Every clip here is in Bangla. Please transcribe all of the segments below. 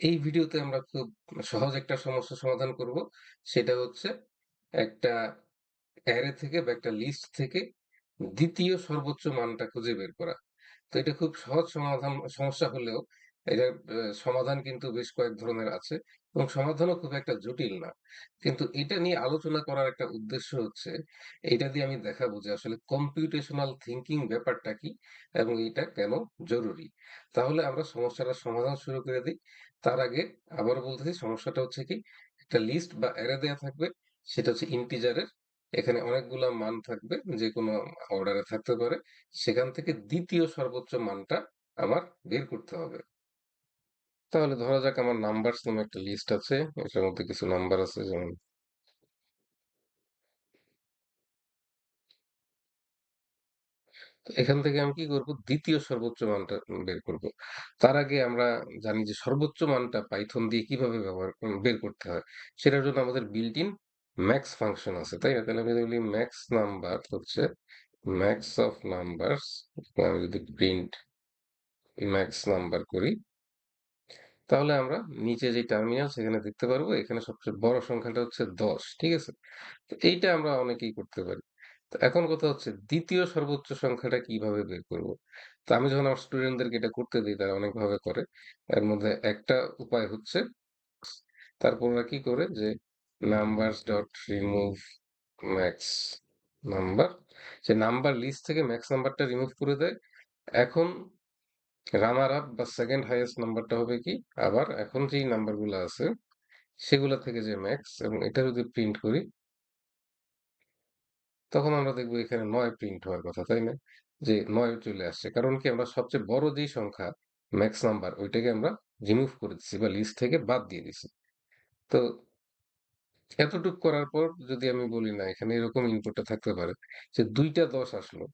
এই ভিডিওতে আমরা খুব সহজ একটা সমস্যা সমাধান করব। সেটা হচ্ছে একটা অ্যারে থেকে বা একটা লিস্ট থেকে দ্বিতীয় সর্বোচ্চ মানটা খুঁজে বের করা। তো এটা খুব সহজ সমাধান, সমস্যা হলেও এটার আ সমাধান কিন্তু বেশ কয়েক ধরনের আছে এবং সমাধানও খুব একটা জটিল না। কিন্তু এটা নিয়ে আলোচনা করার একটা উদ্দেশ্য হচ্ছে, এটা দিয়ে আমি দেখাবো যে আসলে কম্পিউটেশনাল থিংকিং ব্যাপারটা কি এবং এটা কেন জরুরি। তাহলে আমরা সমস্যাটার সমাধান শুরু করে দিই তার আগে আবারও বলতেছি সমস্যাটা হচ্ছে কি, একটা লিস্ট বা অ্যারে দেওয়া থাকবে, সেটা হচ্ছে ইন্টিজারের। এখানে অনেকগুলা মান থাকবে, যে কোনো অর্ডারে থাকতে পারে। সেখান থেকে দ্বিতীয় সর্বোচ্চ মানটা আমার বের করতে হবে। তাহলে ধরা যাক আমার নাম্বারস নামে একটা লিস্ট আছে। এটার মধ্যে কিছু নাম্বার আছে যেমন এখান থেকে আমি কি করব? দ্বিতীয় সর্বোচ্চ মানটা বের করব। তার আগে আমরা জানি যে সর্বোচ্চ মানটা পাইথন দিয়ে কীভাবে ব্যবহার বের করতে হয়। সেটার জন্য আমাদের built in max ফাংশন আছে, তাই না? তাহলে আমি বলি max নাম্বার হচ্ছে ম্যাক্স অফ numbers আমি যদি প্রিন্ট ম্যাক্স নাম্বার করি তাহলে আমরা নিচে যে টার্মিনাল সেখানে দেখতে পারব এখানে সবচেয়ে বড় সংখ্যাটা হচ্ছে ১০, ঠিক আছে? তো এইটা আমরা অনেকেই করতে পারি। তো এখন কথা হচ্ছে ২য় সর্বোচ্চ সংখ্যাটা কীভাবে বের করব? তো আমি যখন আমার স্টুডেন্টদেরকে এটা করতে দিই তারা অনেকভাবে করে। এর মধ্যে একটা উপায় হচ্ছে তারপর ওরা কি করে যে numbers dot remove max number সে নাম্বার লিস্ট থেকে ম্যাক্স নাম্বারটা রিমুভ করে দেয়। এখন রানার আপ বা সেকেন্ড হাইয়েস্ট নাম্বারটা হবে কি? আবার এখন যেই নাম্বারগুলা আছে সেগুলা থেকে যে ম্যাক্স এবং এটা যদি প্রিন্ট করি তখন আমরা দেখব এখানে ৯ প্রিন্ট হওয়ার কথা, তাই না? যে ৯ চলে আসছে। কারণ কি আমরা সবচেয়ে বড় যেই সংখ্যা ম্যাক্স নাম্বার ওইটাকে আমরা রিমুভ করে দিচ্ছি বা লিস্ট থেকে বাদ দিয়ে দিছি। তো এতটুক করার পর যদি আমি বলি না এখানে এরকম ইনপুটটা থাকতে পারে যে দুইটা দশ আসলো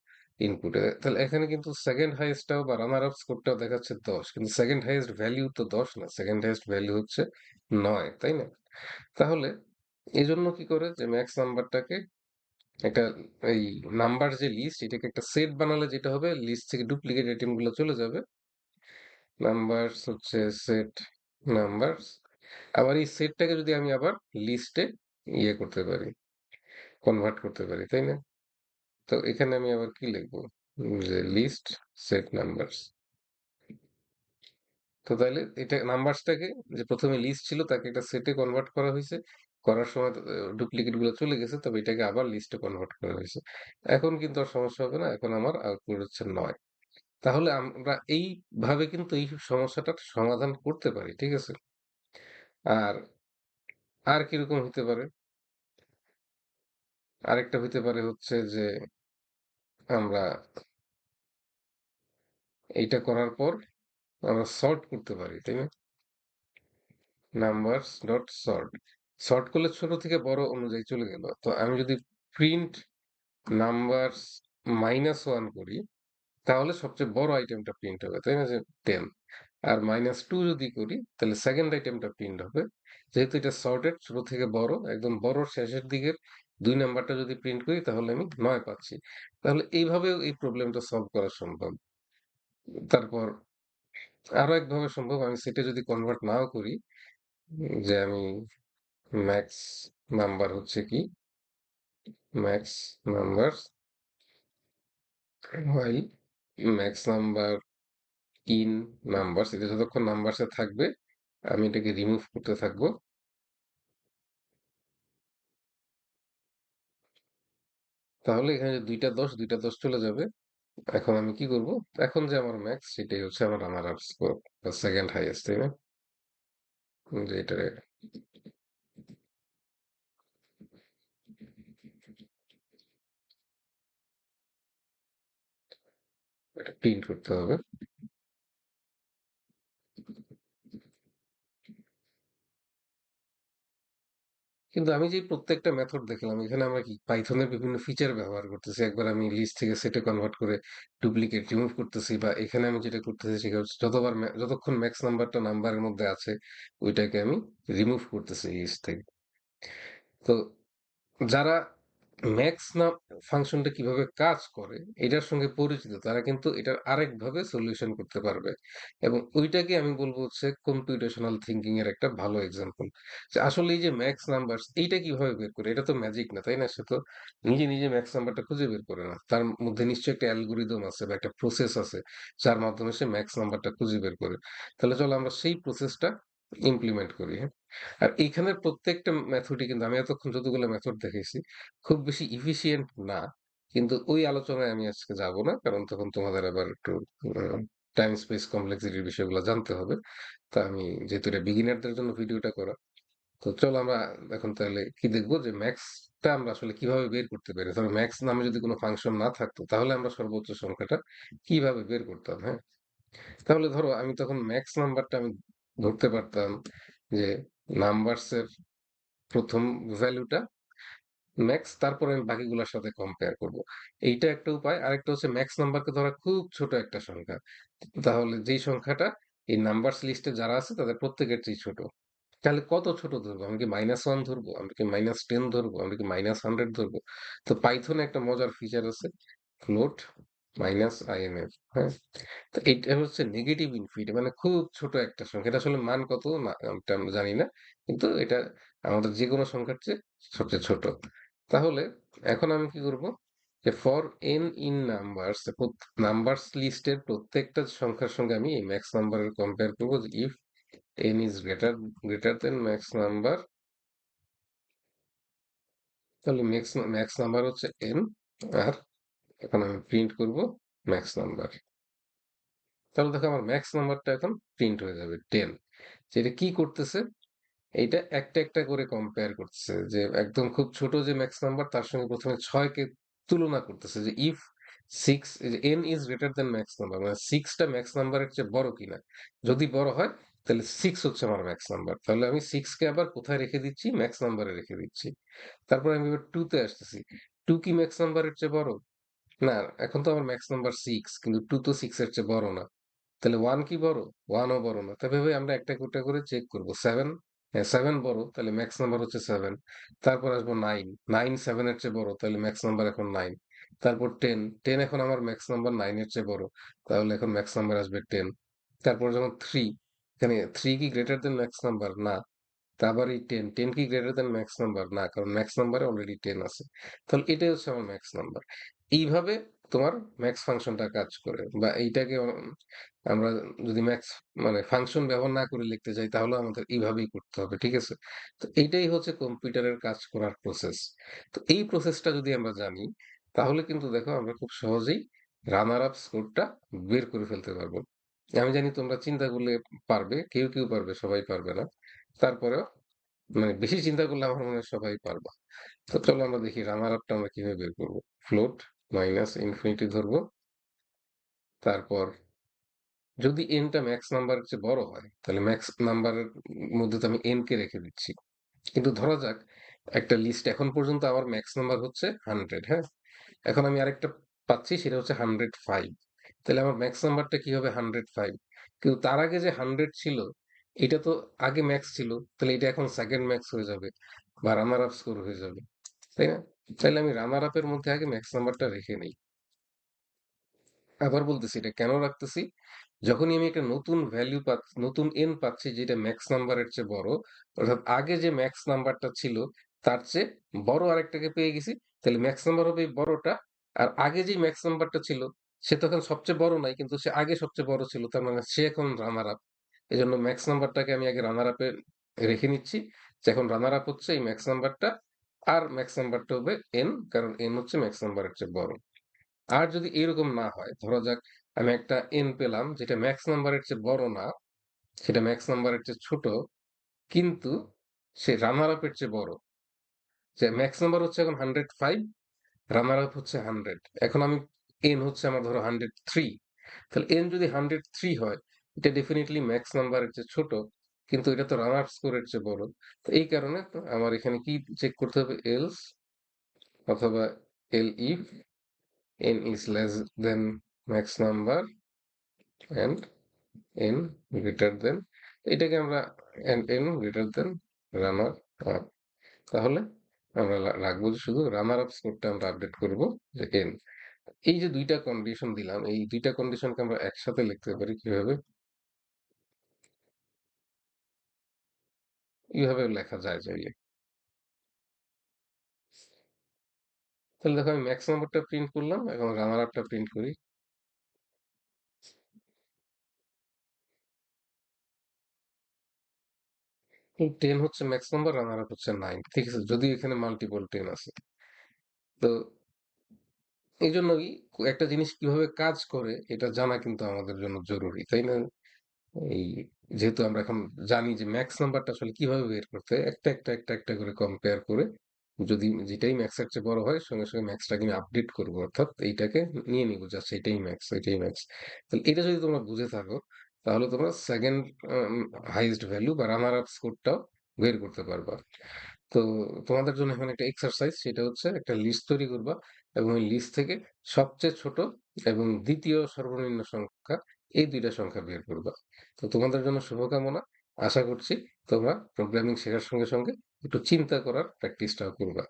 ইনপুটে। তাহলে এখানে কিন্তু সেকেন্ড হাইয়েস্ট টাও বা রানার আপ স্কোরটাও দেখাচ্ছে ১০ কিন্তু সেকেন্ড হাইয়েস্ট ভ্যালু তো ১০ না। সেকেন্ড হাইয়েস্ট ভ্যালু হচ্ছে নয় তাই না? তাহলে এজন্য কি করে যে ম্যাক্স নাম্বারটাকে একটা এই নাম্বার যে লিস্ট এটাকে একটা সেট বানালে যেটা হবে লিস্ট থেকে ডুপ্লিকেট আইটেমগুলো চলে যাবে। নাম্বারস হচ্ছে সেট নাম্বারস। আবার এই সেটটাকে যদি আমি আবার লিস্টে ইয়ে করতে পারি, কনভার্ট করতে পারি, তাই না? তো এখানে আমি আবার কি লিখব? যে লিস্ট সেট নাম্বারস। তো তাইলে এটা নাম্বারসটাকে যে প্রথমে লিস্ট ছিল তাকে একটা সেটে কনভার্ট করা হয়েছে করার সময় ডুপ্লিকেটগুলো চলে গেছে। তবে এটাকে আবার লিস্টে কনভার্ট করা হয়েছে এখন কিন্তু আর সমস্যা হবে না। এখন আমার আউটপুট হচ্ছে ৯। তাহলে আমরা এইভাবে কিন্তু এই সমস্যাটার সমাধান করতে পারি। ঠিক আছে? আর, আর কীরকম হতে পারে? আরেকটা হতে পারে হচ্ছে যে আমরা এইটা করার পর আমরা সর্ট করতে পারি, তাই না? Numbers dot sort. সর্ট করলে ছোট থেকে বড় অনুযায়ী চলে গেল। তো আমি যদি প্রিন্ট নাম্বারস -1 করি তাহলে সবচেয়ে বড় আইটেমটা প্রিন্ট হবে, তাই না? যে টেন আর মাইনাস টু যদি করি তাহলে সেকেন্ড আইটেমটা প্রিন্ট হবে। যেহেতু এটা সর্টেড ছোট থেকে বড়, একদম বড় শেষের দিকের ২ নাম্বারটা যদি প্রিন্ট করি তাহলে আমি নয় পাচ্ছি। তাহলে এইভাবেও এই প্রবলেমটা সলভ করা সম্ভব। তারপর আরও একভাবে সম্ভব আমি সেটে যদি কনভার্ট নাও করি, যে আমি ম্যাক্স নাম্বার হচ্ছে কি? Max number while max number in numbers এটা যতক্ষণ নাম্বারসে থাকবে আমি এটাকে রিমুভ করতে থাকব। তাহলে এখানে দুইটা দশ দুইটা দশ চলে যাবে। এখন আমি কি করব? এখন যে আমার ম্যাক্স সেটাই হচ্ছে আমার আমার আপ স্কোর বা সেকেন্ড হাইয়েস্ট, তাই না? যে এটা প্রিন্ট করতে হবে। কিন্তু আমি যে প্রত্যেকটা মেথড দেখলাম, এখানে আমরা কি পাইথনের বিভিন্ন ফিচার ব্যবহার করতেছি। একবার আমি লিস্ট থেকে সেটে কনভার্ট করে ডুপ্লিকেট রিমুভ করতেছি বা এখানে আমি যেটা করতেছি সেটা হচ্ছে যতবার যতক্ষণ ম্যাক্স নাম্বারটা নাম্বারের মধ্যে আছে, ওইটাকে আমি রিমুভ করতেছি লিস্ট থেকে। তো যারা ম্যাক্স নাম ফাংশনটা কীভাবে কাজ করে, এটার সঙ্গে পরিচিত, তারা কিন্তু এটার আরেকভাবে সলিউশন করতে পারবে। এবং ওইটাকে আমি বলব হচ্ছে কম্পিউটেশনাল থিঙ্কিং এর একটা ভালো এক্সাম্পল যে আসলে এই যে ম্যাক্স নাম্বার এইটা কীভাবে বের করে? এটা তো ম্যাজিক না, তাই না, সে তো নিজে নিজে ম্যাক্স নাম্বারটা খুঁজে বের করে না। তার মধ্যে নিশ্চয়ই একটা অ্যালগোরিদম আছে বা একটা প্রসেস আছে, যার মাধ্যমে সে ম্যাক্স নাম্বারটা খুঁজে বের করে। তাহলে চলো আমরা সেই প্রসেসটা ইমপ্লিমেন্ট করি হ্যাঁ। আর এইখানের প্রত্যেকটা মেথডই কিন্তু আমি এতক্ষণ যতগুলো মেথড দেখেছি খুব বেশি ইফিশিয়েন্ট না। কিন্তু ওই আলোচনায় আমি আজকে যাব না, কারণ তখন তোমাদের আবার একটু টাইম স্পেস কমপ্লেক্সিটির বিষয়গুলো জানতে হবে। তা আমি যেহেতু এটা বিগিনারদের জন্য ভিডিওটা করা, তো চলো আমরা এখন তাহলে কি দেখব যে ম্যাক্সটা আমরা আসলে কীভাবে বের করতে পারি? ধরো ম্যাক্স নামে যদি কোনো ফাংশন না থাকতো, তাহলে আমরা সর্বোচ্চ সংখ্যাটা কীভাবে বের করতাম হ্যাঁ? তাহলে ধরো আমি তখন ম্যাক্স নাম্বারটা আমি ধরতে পারতাম যে নাম্বারস এর প্রথম ভ্যালুটা ম্যাক্স তারপরে আমি বাকিগুলোর সাথে কম্পেয়ার করব। এইটা একটা উপায়। আরেকটা হচ্ছে ম্যাক্স নাম্বারকে ধরা খুব ছোট একটা সংখ্যা। তাহলে যেই সংখ্যাটা এই নাম্বারস লিস্টে যারা আছে, তাদের প্রত্যেকের চেয়ে ছোট। তাহলে কত ছোট ধরবো? আমি কি মাইনাস ওয়ান ধরবো? আমি কি মাইনাস টেন ধরবো? আমি কি মাইনাস হান্ড্রেড ধরবো? তো পাইথনে একটা মজার ফিচার আছে। ফ্লোট মাইনাস আইএনএফ হ্যাঁ? তো এটা হচ্ছে নেগেটিভ ইনফিনিটি মানে খুব ছোট একটা সংখ্যা। এটা আসলে মান কত আমরা জানি না, কিন্তু এটা আমাদের যে কোনো সংখ্যার চেয়ে সবচেয়ে ছোট। তাহলে এখন আমি কি করব? যে for N in numbers numbers লিস্টের প্রত্যেকটা সংখ্যার সঙ্গে আমি এই ম্যাক্স নাম্বারের কম্পেয়ার করব if N is greater greater then max number তাহলে ম্যাক্স ম্যাক্স নাম্বার হচ্ছে এন আর এখন আমি প্রিন্ট করব ম্যাক্স নাম্বার তাহলে দেখো আমার ম্যাক্স নাম্বারটা এখন প্রিন্ট হয়ে যাবে টেন যেটা কি করতেছে? এইটা একটা একটা করে কম্পেয়ার করতেছে যে একদম খুব ছোট যে ম্যাক্স নাম্বার তার সঙ্গে প্রথমে ছয়কে তুলনা করতেছে যে if six N is greater then max number মানে সিক্সটা ম্যাক্স নাম্বারের চেয়ে বড় কিনা। যদি বড় হয়, তাহলে সিক্স হচ্ছে আমার ম্যাক্স নাম্বার তাহলে আমি সিক্সকে আবার কোথায় রেখে দিচ্ছি? ম্যাক্স নাম্বারে রেখে দিচ্ছি। তারপর আমি এবার টু তে আসতেছি। টু কি ম্যাক্স নাম্বারের চেয়ে বড়? না, এখন তো আমার ম্যাক্স নাম্বার সিক্স কিন্তু টু তো সিক্স এর চেয়ে বড় না। তাহলে ওয়ান কি বড়? ওয়ানও বড় না। তবে ভাই আমরা একটা একটা করে চেক করব। সেভেন সেভেন বড়, তাহলে ম্যাক্স নাম্বার হচ্ছে সেভেন তারপর আসব নাইন নাইন সেভেনের চেয়ে বড়, তাহলে ম্যাক্স নাম্বার এখন নাইন তারপর টেন টেন এখন আমার ম্যাক্স নাম্বার নাইনের চেয়ে বড়। তাহলে এখন ম্যাক্স নাম্বার আসবে টেন তারপর যখন থ্রি এখানে থ্রি কি গ্রেটার দেন ম্যাক্স নাম্বার না। তারপর এই টেন টেন কি গ্রেটার দেন ম্যাক্স নাম্বার না, কারণ ম্যাক্স নাম্বারে অলরেডি টেন আছে। তাহলে এটাই হচ্ছে আমার ম্যাক্স নাম্বার এইভাবে তোমার ম্যাক্স ফাংশনটা কাজ করে। বা এইটাকে আমরা যদি ম্যাক্স মানে ফাংশন ব্যবহার না করে লিখতে যাই, তাহলে আমাদের এইভাবেই করতে হবে, ঠিক আছে? তো এইটাই হচ্ছে কম্পিউটারের কাজ করার প্রসেস তো এই প্রসেসটা যদি আমরা জানি, তাহলে কিন্তু দেখো আমরা খুব সহজেই রানার আপ স্কোরটা বের করে ফেলতে পারব। আমি জানি তোমরা চিন্তা করলে পারবে, কেউ কেউ পারবে, সবাই পারবে না। তারপরেও মানে বেশি চিন্তা করলে আমার মনে হয় সবাই পারবা। তো চলো আমরা দেখি রানার আপটা আমরা কীভাবে বের করব। ফ্লোট মাইনাস ইনফিনিটি ধরবো। তারপর যদি এনটা ম্যাক্স নাম্বারের চেয়ে বড় হয়, তাহলে ম্যাক্স নাম্বারের মধ্যে তো আমি এন কে রেখে দিচ্ছি। কিন্তু ধরা যাক, একটা লিস্ট এখন পর্যন্ত আমার ম্যাক্স নাম্বার হচ্ছে হান্ড্রেড হ্যাঁ? এখন আমি আরেকটা পাচ্ছি, সেটা হচ্ছে হান্ড্রেড ফাইভ তাহলে আমার ম্যাক্স নাম্বারটা কি হবে হান্ড্রেড ফাইভ কিন্তু তার আগে যে হান্ড্রেড ছিল, এটা তো আগে ম্যাক্স ছিল, তাহলে এটা এখন সেকেন্ড ম্যাক্স হয়ে যাবে, বা রানার আপ স্কোর হয়ে যাবে, তাই না? তাহলে আমি রানার আপের মধ্যে আগে ম্যাক্স নাম্বারটা রেখে নেই। আবার বলতেছি, এটা কেন রাখতেছি? যখনই আমি একটা নতুন ভ্যালু পাচ্ছি নতুন এন পাচ্ছি যেটা ম্যাক্স নাম্বারের চেয়ে বড়, অর্থাৎ আগে যে ম্যাক্স নাম্বারটা ছিল, তার চেয়ে বড় আরেকটাকে পেয়ে গেছি, তাহলে ম্যাক্স নাম্বার হবে বড়টা, আর আগে যে ম্যাক্স নাম্বারটা ছিল, সে তখন সবচেয়ে বড় নাই, কিন্তু সে আগে সবচেয়ে বড় ছিল, তার মানে সে এখন রানার আপ এই জন্য ম্যাক্স নাম্বারটাকে আমি আগে রানার আপে রেখে নিচ্ছি, যে এখন রানার আপ হচ্ছে, এই ম্যাক্স নাম্বারটা আর ম্যাক্স নাম্বারটা হবে এন কারণ এন হচ্ছে ম্যাক্স নাম্বারের চেয়ে বড়। আর যদি এরকম না হয়, ধরা যাক আমি একটা এন পেলাম, যেটা ম্যাক্স নাম্বারের চেয়ে বড় না, সেটা ম্যাক্স নাম্বারের চেয়ে ছোট, কিন্তু সে রানার আপের চেয়ে বড়। যে ম্যাক্স নাম্বার হচ্ছে এখন হান্ড্রেড ফাইভ রানার আপ হচ্ছে হান্ড্রেড এখন আমি এন হচ্ছে আমার ধরো হান্ড্রেড থ্রি তাহলে এন যদি হান্ড্রেড থ্রি হয়, এটা ডেফিনেটলি ম্যাক্স নাম্বারের চেয়ে ছোট। কিন্তু এটা তো রান রানার স্কোরের চেয়ে বড়। তো এই কারণে আমার এখানে কি চেক করতে হবে? এলস অথবা elif N is less than max number and N greater than এটাকে আমরা and N greater than runner up তাহলে আমরা রাখব যে শুধু রানার আপ স্কোরটা আমরা আপডেট করব যে n এই যে দুইটা কন্ডিশন দিলাম, এই দুইটা কন্ডিশনকে আমরা একসাথে লিখতে পারি কীভাবে? এভাবেও লেখা যায় চাইলে। তাহলে দেখো আমি ম্যাক্স নাম্বারটা প্রিন্ট করলাম এবং রানার আপটা প্রিন্ট করি। এই 10 হচ্ছে ম্যাক্স নাম্বার, রানার আপ হচ্ছে নাইন ঠিক আছে? যদি এখানে মাল্টিপল টেন আছে। তো এইজন্যই একটা জিনিস কীভাবে কাজ করে এটা জানা কিন্তু আমাদের জন্য জরুরি, তাই না? এই যেহেতু আমরা এখন জানি যে ম্যাক্স নাম্বারটা আসলে কীভাবে বের করতে একটা, একটা, একটা, একটা করে কম্পেয়ার করে যদি যেটাই ম্যাক্স এর চেয়ে বড় হয় সঙ্গে, সঙ্গে ম্যাক্সটাকে আমি আপডেট করব। অর্থাৎ এইটাকে নিয়ে নিব যে এটাই ম্যাক্স, এটাই ম্যাক্স। তাহলে এটা যদি তোমরা বুঝে থাকো তাহলে তোমরা 2nd আম হাইয়েস্ট ভ্যালু বা রানার আপ স্কোরটাও বের করতে পারবা। তো তোমাদের জন্য এখন একটা এক্সারসাইজ সেটা হচ্ছে একটা লিস্ট তৈরি করবা এবং ওই লিস্ট থেকে সবচেয়ে ছোট এবং দ্বিতীয় সর্বনিম্ন সংখ্যা এই দুইটা সংখ্যা বের করবা। তো তোমাদের জন্য শুভকামনা। আশা করছি তোমরা প্রোগ্রামিং শেখার সঙ্গে, সঙ্গে একটু চিন্তা করার প্র্যাকটিসটাও করবা।